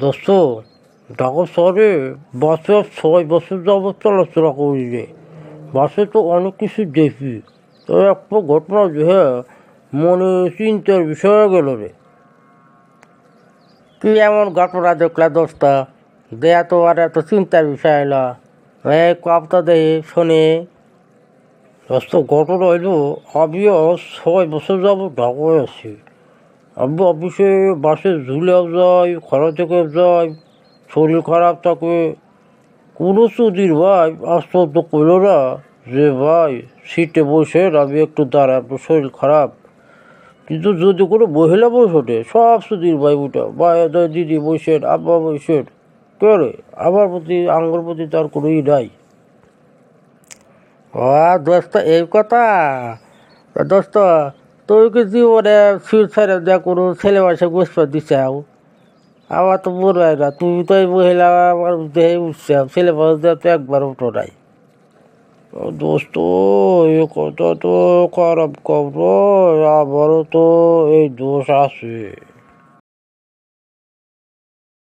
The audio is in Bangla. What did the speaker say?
দোস্ত ঢাকা শহরে বাসে ছয় বছর যাবত চলাচলা করি রে বাসে তো অনেক কিছু দেখি তো একটা ঘটনা যে হ্যাঁ মনে চিন্তার বিষয় গেল রে। কি এমন ঘটনা দেখলা দোস্ত? দেয়া তো আর এত চিন্তার বিষয় এলো এই কবতা দেহে শোনে। দোস্ত, ঘটনা হইল, আমিও ছয় বছর যাব ঢাকায় আছি। আমি অফিসে বাসে ঝুলেও যাই খরা থেকে যাই, শরীর খারাপ থাকে। কোনো সুদির ভাই আশ্চর্য করল না যে, ভাই সিটে বসে আমি একটু আপনার শরীর খারাপ। কিন্তু যদি কোনো মহিলা বসে সব সুদির ভাই উঠে, ভাই দিদি বসেন, আব্বা বসেন। কে রে? আমার প্রতি, আঙ্গুর প্রতি তার কোনো ই নাই। ও, দোস্ত, এই কথা? দোস্ত তুই কি জীবনে ফিউচারে যা কোনো ছেলে মাসে গোসপা দিছাও আমার তো মনে হয় না, তুমি তো এই মহিলা আমার দেহে উঠছে ছেলে মানুষ দেওয়া তো একবার উঠো নাই। দোস্ত এ কথা তো খারাপ খবর আমারও তো এই দোষ আছে।